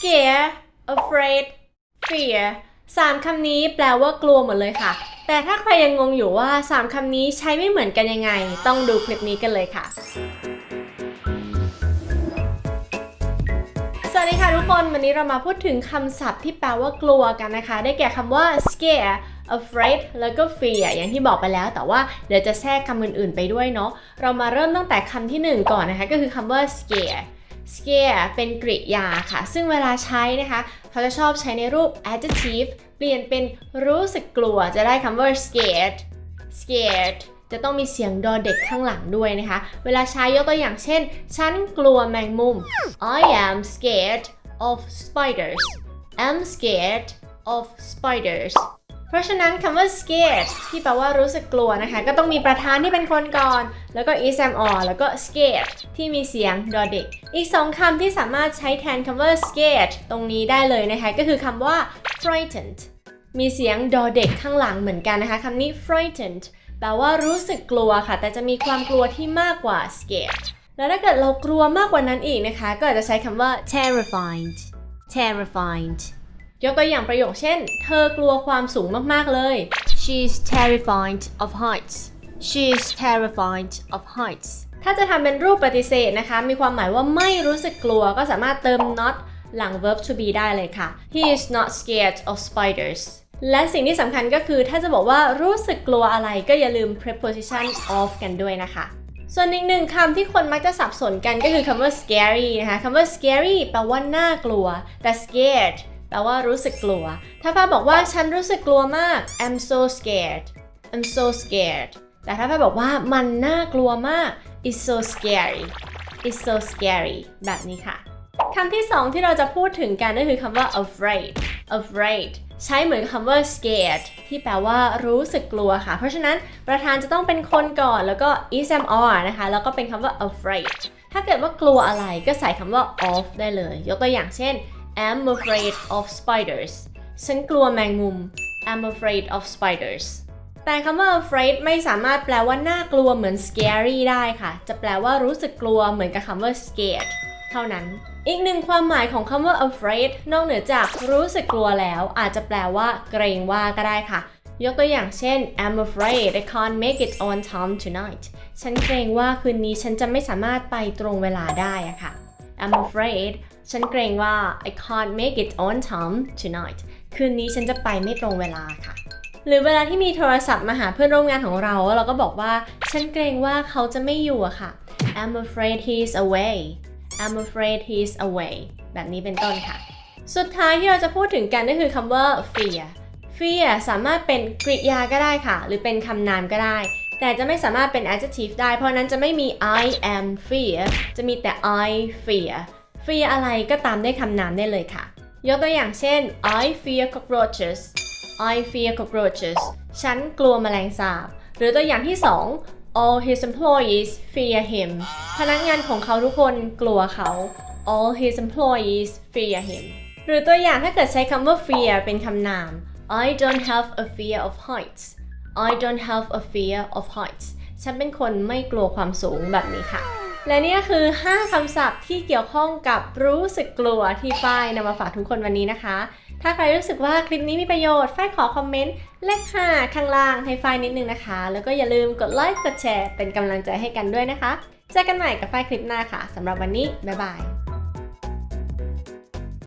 scare afraid fear สามคำนี้แปลว่ากลัวหมดเลยค่ะ แต่ถ้าใครยังงงอยู่ว่าสามคำนี้ใช้ไม่เหมือนกันยังไง ต้องดูคลิปนี้กันเลยค่ะสวัสดีค่ะทุกคน วันนี้เรามาพูดถึงคำศัพท์ที่แปลว่ากลัวกันนะคะ ได้แก่คำว่า scare afraid แล้วก็ fear อย่างที่บอกไปแล้ว แต่ว่าเดี๋ยวจะแทรกคำอื่นๆไปด้วยเนาะ เรามาเริ่มตั้งแต่คำที่หนึ่งก่อนนะคะ ก็คือคำว่า scare scare เป็นกริยาค่ะ ซึ่งเวลาใช้นะคะ เขาจะชอบใช้ในรูป adjective เปลี่ยนเป็นรู้สึกกลัวจะได้คำว่า scared scared จะต้องมีเสียงดอเด็กข้างหลังด้วยนะคะ เวลาใช้ยกตัวอย่างเช่น ฉันกลัวแมงมุม I am scared of spiders I'm scared of spiders เพราะฉะนั้นคำว่า scared ที่แปลว่ารู้สึกกลัวนะคะ ก็ต้องมีประธานที่เป็นคนก่อน แล้วก็ is am or แล้วก็ scared ที่มีเสียงดอเด็ก อีกสองคำที่สามารถใช้แทนคำว่า scared ตรงนี้ได้เลยนะคะ ก็คือคำว่า frightened มีเสียงดอเด็กข้างหลังเหมือนกันนะคะคำนี้ frightened แปลว่ารู้สึกกลัวค่ะ แต่จะมีความกลัวที่มากกว่า scared แล้วถ้าเกิดเรากลัวมากกว่านั้นอีกนะคะ ก็อาจจะใช้คำว่า terrified terrified ยกตัวอย่างประโยคเช่น เธอกลัวความสูงมากๆเลย she's terrified of heights she's terrified of heights ถ้าจะทำเป็นรูปปฏิเสธนะคะ มีความหมายว่าไม่รู้สึกกลัวก็สามารถเติม not หลัง verb to be ได้เลยค่ะ he is not scared of spiders และสิ่งที่สำคัญก็คือถ้าจะบอกว่ารู้สึกกลัวอะไรก็อย่าลืม preposition of กันด้วยนะคะ ส่วนอีกหนึ่งคำที่คนมักจะสับสนกันก็คือคำว่า scary นะคะคำว่า scary แปลว่าน่ากลัว แต่ scared แปลว่ารู้สึกกลัว ถ้าฟ้าบอกว่าฉันรู้สึกกลัวมาก I'm so scared I'm so scared แต่ถ้าฟ้าบอกว่ามันน่ากลัวมาก It's so scary It's so scary แบบนี้ค่ะคำที่สองที่เราจะพูดถึงกันก็คือคำว่า afraid afraid ใช้เหมือนคำว่า scared ที่แปลว่ารู้สึกกลัวค่ะ เพราะฉะนั้นประธานจะต้องเป็นคนก่อนแล้วก็ is am or นะคะ แล้วก็เป็นคำว่า afraid ถ้าเกิดว่ากลัวอะไรก็ใส่คำว่า of ได้เลย ยกตัวอย่างเช่น I'm afraid of spiders ฉันกลัวแมงมุม I'm afraid of spiders แต่คำว่า afraid ไม่สามารถแปลว่าน่ากลัวเหมือน scary ได้ค่ะ จะแปลว่ารู้สึกกลัวเหมือนกับคำว่า scared เท่านั้น อีกหนึ่งความหมายของคำว่า afraid นอกเหนือจากรู้สึกกลัวแล้ว อาจจะแปลว่าเกรงว่าก็ได้ค่ะ ยกตัวอย่างเช่น I'm afraid I can't make it on time tonight ฉันเกรงว่าคืนนี้ฉันจะไม่สามารถไปตรงเวลาได้อะค่ะ I'm afraid ฉันเกรงว่า I can't make it on time tonight คืนนี้ฉันจะไปไม่ตรงเวลาค่ะ หรือเวลาที่มีโทรศัพท์มาหาเพื่อนร่วมงานของเรา เราก็บอกว่า ฉันเกรงว่าเขาจะไม่อยู่อะค่ะ I'm afraid he's away I'm afraid he's away แบบนี้เป็นต้นค่ะ สุดท้ายที่เราจะพูดถึงกันก็คือคำว่า fear fear สามารถเป็นกริยาก็ได้ค่ะ หรือเป็นคำนามก็ได้ แต่จะไม่สามารถเป็น adjective ได้ เพราะนั้นจะไม่มี I am fear จะมีแต่ I fear fear อะไรก็ตามได้คำนามได้เลยค่ะ ยกตัวอย่างเช่น I fear cockroaches I fear cockroaches ฉันกลัวแมลงสาบ หรือตัวอย่างที่ 2 all his employees fear him พนักงานของเขาทุกคนกลัวเขา all his employees fear him หรือตัวอย่างถ้าเกิดใช้คำว่า fear เป็นคำนาม I don't have a fear of heights I don't have a fear of heights ฉันเป็นคนไม่กลัวความสูงแบบนี้ค่ะ และนี่ก็คือ 5 คำศัพท์ที่เกี่ยวข้องกับรู้สึกกลัวที่ฝ้ายนำมาฝากทุกคนวันนี้นะคะ ถ้าใครรู้สึกว่าคลิปนี้มีประโยชน์ฝ้ายขอคอมเมนต์เลข5ข้างล่างให้ฝ้ายนิดนึงนะคะ แล้วก็อย่าลืมกดไลค์กดแชร์เป็นกำลังใจให้กันด้วยนะคะ เจอกันใหม่กับฝ้ายคลิปหน้าค่ะสำหรับวันนี้บ๊ายบาย